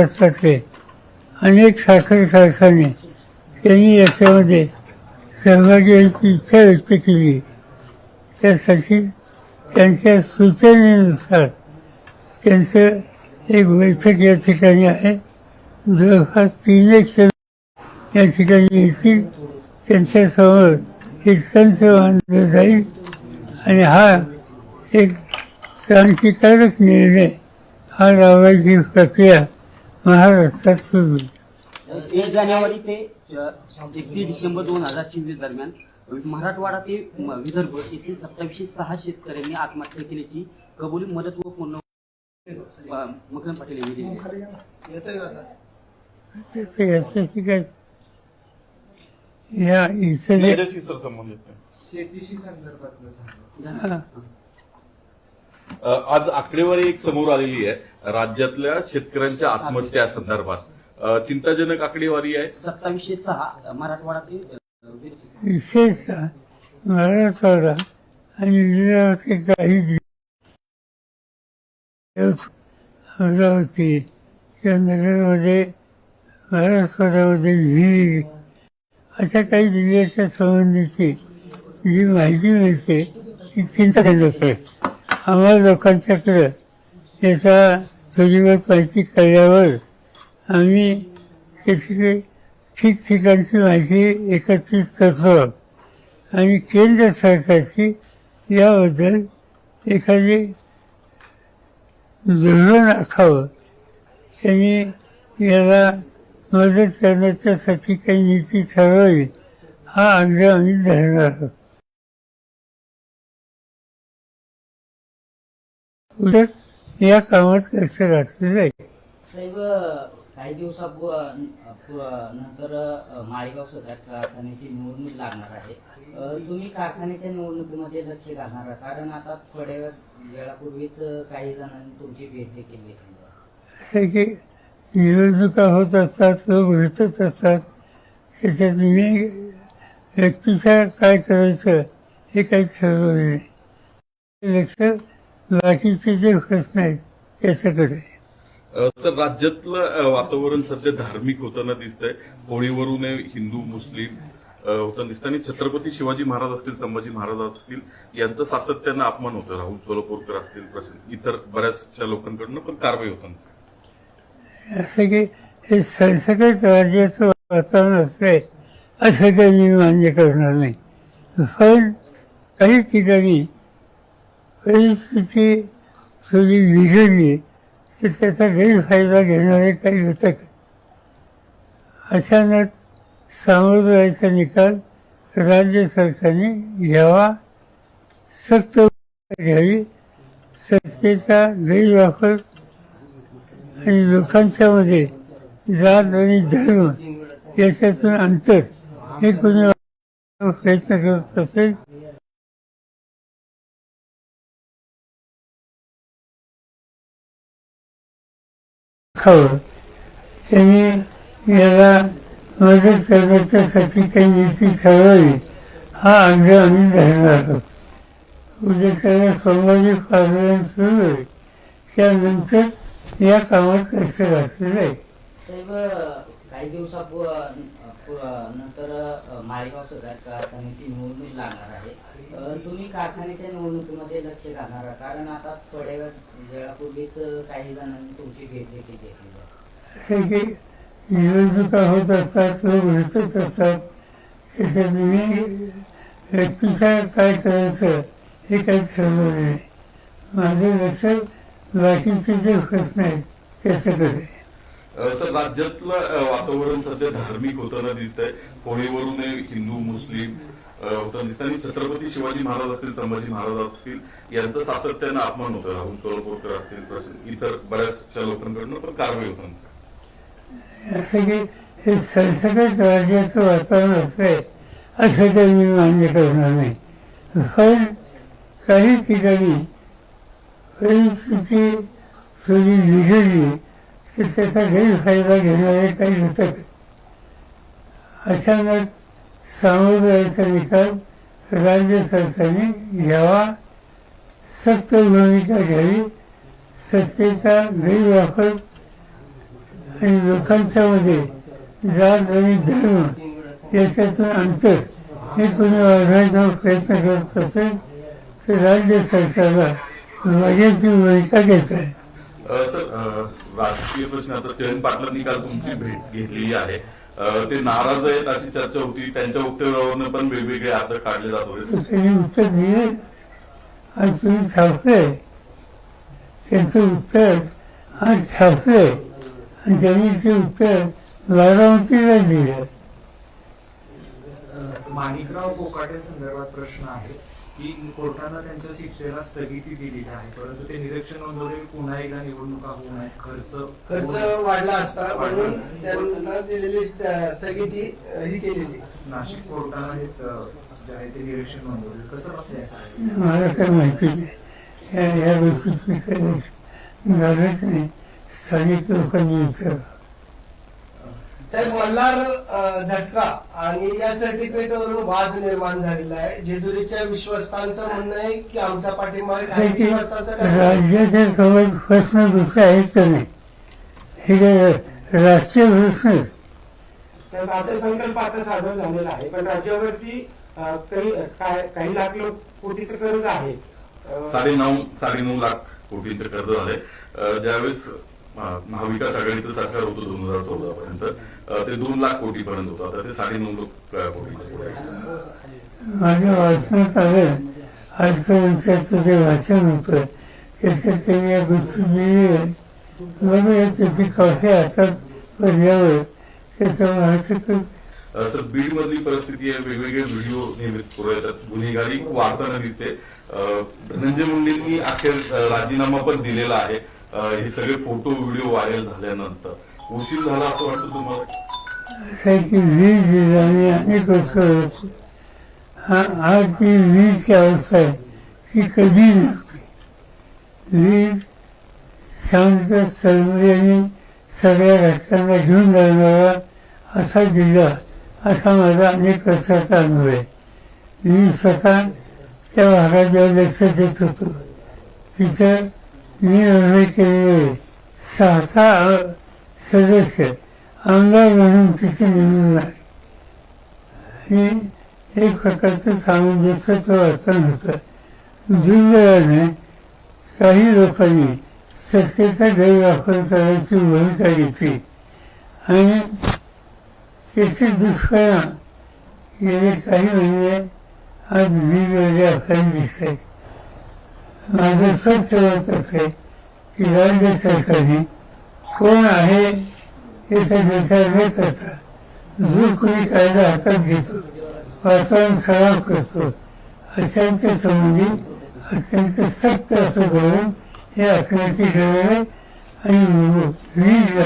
महाराष्ट्रातले अनेक साखर कारखाने त्यांनी याच्यामध्ये सहभागी व्हायची इच्छा व्यक्त केली. त्यासाठी त्यांच्या सूचनेनुसार त्यांचं एक बैठक या ठिकाणी आहे. जवळपास तीन एक या ठिकाणी येतील. त्यांच्यासमोर हे संच मानलं जाईल आणि हा एक क्रांतिकारक निर्णय हा राबवायची प्रक्रिया महाराष्ट्रात. एक जानेवारी ते एकतीस डिसेंबर दोन हजार चोवीस दरम्यान मराठवाडा ते विदर्भ येथील सत्तावीसशे सहा शेतकऱ्यांनी आत्महत्या केल्याची कबुली मदत व पुन्हा मकरम पाटील यांनी दिली काय या. शेतीशी संदर्भात झालं आज आकडेवारी एक समोर आलेली आहे. राज्यातल्या शेतकऱ्यांच्या आत्महत्या संदर्भात. चिंताजनक आकडेवारी आहे. सत्तावीसशे सहा मराठवाडा ते अ, विदर्भ. विशेषतः मराठवाडा आणि काही अमरावती किंवा नगरमध्ये मराठवाड्यामध्ये विहीर अशा काही जिल्ह्याच्या संबंधीची जी माहिती मिळते ती चिंताजनक आहे. आम्हाला लोकांच्याकडं याचा थोडीवर माहिती कळल्यावर आम्ही त्याची ठिकठिकाणची माहिती एकत्रित करतो. आणि केंद्र सरकारची याबद्दल एखादी धोरण आखावं त्यांनी याला मदत करण्याच्यासाठी काही नीती ठरवावी हा आग्रह आम्ही धरणार आहोत. उलट या कामात लक्ष घातलं जाईल साहेब काही दिवसापू नंतर माळेगाव सगळ्यात कारखान्याची निवडणूक लागणार आहे. तुम्ही कारखान्याच्या निवडणुकीमध्ये लक्ष घालणार कारण आता थोड्या वेळ- वेळापूर्वीच काही जणांनी तुमची भेट देखील घेतली. निवडणुका होत असतात लोक भेटत असतात. त्याच्यात मी व्यक्तीच्या काय करायचं हे काही ठरवलं नाही. लक्ष बाकीचे जे प्रश्न आहेत त्याच्याकडे. सर राज्यातलं वातावरण सध्या धार्मिक होताना दिसतंय. होळीवरून हिंदू मुस्लिम होताना दिसतं आणि छत्रपती शिवाजी महाराज असतील संभाजी महाराज असतील यांचं सातत्यानं अपमान होतं. राहुल सोलापूरकर असतील इतर बऱ्याचशा लोकांकडनं पण कारवाई होताना. असं की हे सरसकट राज्याचं वातावरण असलंय असं काही मी मान्य करणार नाही. पण काही ठिकाणी परिस्थिती थोडी बिघडली तर त्याचा गैरफायदा घेणारे काही घटक अचानक सामोरं जायचा निकाल राज्य सरकारने घ्यावा सक्त घ्यावी सत्तेचा गैरवापर आणि लोकांच्यामध्ये जात आणि धर्म याच्यातून अंतर हे कोणी प्रयत्न करत असेल खावं. त्यांनी याला मदत करण्याच्यासाठी काही नीती ठरवावी हा अर्ज आम्ही धरणार आहोत उद्या त्याला सोमवारी पार्लमेंट सुरू होईल त्यानंतर या कामात लक्ष घातलेलं आहे साहेब काही दिवसापू नंतर अ, माळेगाव सगळ्यात कारखान्याची निवडणूक लागणार आहे. तुम्ही कारखान्याच्या निवडणुकीमध्ये लक्ष घालणार कारण आता थोड्या वेळापूर्वीच काही जणांनी तुमची भेट देखील घेतली असे निवडणुका होत असतात लोक भेटत असतात. त्याच्यात मी व्यक्तीचा काय करायचं हे काही ठरवलं नाही. माझं लक्ष बाकीचे जे प्रश्न नाहीत त्याच्याकडे. आहे. सर राज्यातलं वातावरण सध्या धार्मिक होताना दिसतंय. होळीवरून हिंदू मुस्लिम होताना दिसतं आणि छत्रपती शिवाजी महाराज असतील संभाजी महाराज असतील यांचं सातत्यानं अपमान होतं. राहुल सोलापूरकर असतील इतर बऱ्याचशा लोकांकडनं पण कारवाई होताना दिसते. असं की हे सरसकट राज्याचं वातावरण असलंय असं काही मी मान्य करणार नाही. पण काही ठिकाणी परिस्थिती थोडी बिघडली त्याचा गैरफायदा घेणारे काही घटक अचानक सामुदायाचा निकाल राज्य सरकारने घ्यावा सक्त घ्यावी सत्तेचा गैरवापर आणि लोकांच्यामध्ये जात आणि धर्म याच्यातून अंतर हे कोणी वाढवायचा प्रयत्न करत असेल तर राज्य सरकारला वाघ्याची भूमिका घेत आहे सर राजकीय प्रश्न आता जयंत पाटलांनी काल तुमची भेट घेतलेली आहे. ते नाराज आहेत अशी चर्चा होती. त्यांच्या वक्तव्यावरनं पण वेगवेगळे अर्थ काढले जात होते. त्यांनी उत्तर दिले. आज तुम्ही छापलंय त्यांचं उत्तर आज छापलंय आणि त्यांनी ते उत्तर बारामतीला दिलं. माणिकराव कोकाटे संदर्भात प्रश्न आहे की कोर्टानं त्यांच्या शिक्षेला स्थगिती दिलेली आहे. परंतु ते निरीक्षण नोंदवले पुन्हा एकदा निवडणुका होऊ नये. खर्च खर्च वाढला असता म्हणून त्यांना दिलेली स्थगिती ही केलेली. नाशिक कोर्टानं हे स- जे आहे ते निरीक्षण नोंदवले. कसं मला काय माहिती नाही. या गरज नाही. स्थानिक लोकांनी विचार साहेब मल्हार झटका आणि या सर्टिफिकेट वरून वाद निर्माण झालेला आहे. जेजुरीच्या विश्वस्तांचं म्हणणं आहे की आमचा पाठिंबा आहे. राज्याच्या सोबत प्रश्न दुसरे आहेत का नाही हे काय राष्ट्रीय प्रश्न. साहेब असं संकल्प आता सादर झालेला आहे. पण राज्यावरती काही काही लाख लोक कोटीचं कर्ज आहे. साडे नऊ साडे नऊ लाख कोटींचं कर्ज झालंय. अ, ज्यावेळेस महाविकास आघाडीचं सरकार होतं दोन हजार चौदा पर्यंत ते दोन लाख कोटी पर्यंत होतं. आता ते साडे नऊ लाख आहे. माझ्या वाचनात आलं अर्थमंत्र्याचं जे वाचन होतं त्याच्यात त्यांनी या गोष्टी त्याची कॉफी हातात त्याचा अ, सर बीड मधली परिस्थिती आहे वेगवेगळे व्हिडिओ पुढे येतात. गुन्हेगारी वाढताना दिसते. धनंजय मुंडेंनी अखेर राजीनामा पण दिलेला आहे. हे सगळे फोटो व्हिडिओ व्हायरल झाल्यानंतर. उशीर झाला असं वाटतं तुम्हाला? असायची वीज जिल्ह्याने अनेक वर्ष होती हा आज ती वीजची अवस्था आहे. ती कधी नसते वीज शांत सरमर्याने सगळ्या रस्त्यांना घेऊन जाणारा असा जिल्हा असा माझा अनेक वर्षाचा अनुभव आहे. मी स्वतः त्या भागात जेव्हा लक्ष देत होतो. तिथं मी उभे केलेले सहसा सदस्य आमदार म्हणून तिथे निवडून आले हे एक प्रकारचं सामंजस्याचं वाचन होतं. दुर्दैवाने काही लोकांनी सत्तेचा गैरवापर करायची भूमिका घेतली. आणि त्याचे दुष्परिणाम गेले काही महिने आज वीजमध्ये आपल्याला दिसत आहेत माझं स्वच्छ होत असे आहे की राज्य सरकारने कोण आहे? याचा विचार घेत करता जो कोणी कायदा हातात घेतो वातावरण खराब करतो अशांच्या संबंधी अत्यंत सक्त असं धोरण हे असण्याची गरज आहे. आणि वीजला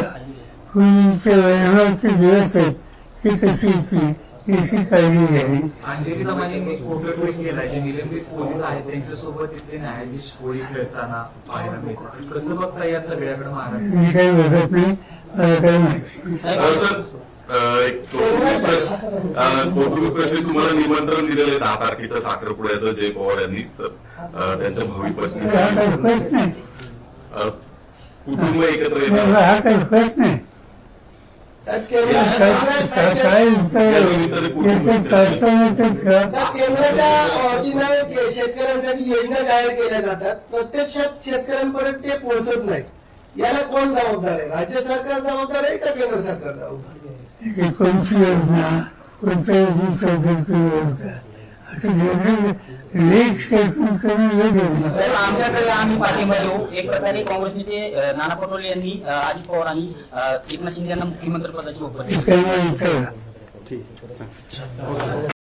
पूर्वीचे वैभवाचे दिवस आहेत ते कशी येतील? अंजली दमाने फोटो ट्विट केलाय जे निलंबित पोलीस आहेत त्यांच्यासोबत तिथले न्यायाधीश होळी खेळताना पाहायला मिळतात. कसं बघता या सगळ्याकडे मी कौटुंबिक प्रश्न तुम्हाला निमंत्रण दिलेलं आहे? दहा तारखेच्या साखरपुड्याचं जय पवार यांनी त्यांच्या भावी पत्नी कुटुंब एकत्र येणार हा काही प्रश्न आहे साहेब केंद्र काय सरकार- काय उत्तर याचं तारतम्याचं ठेवा साहेब, केंद्राच्या शेतकऱ्यांसाठी योजना जाहीर केल्या जातात. प्रत्यक्षात शेतकऱ्यांपर्यंत ते पोहोचत नाही याला कोण जबाबदार आहे? राज्य सरकार जबाबदार आहे का केंद्र सरकार जबाबदार आहे? कोणती योजना कोणत्या योजना चौकशी योजना आमच्याकडे आम्ही पाठिंबा देऊ. एक प्रकारे काँग्रेस नेते नाना पटोले यांनी अजित पवार आणि एकनाथ शिंदे यांना मुख्यमंत्री पदाची उपस्थिती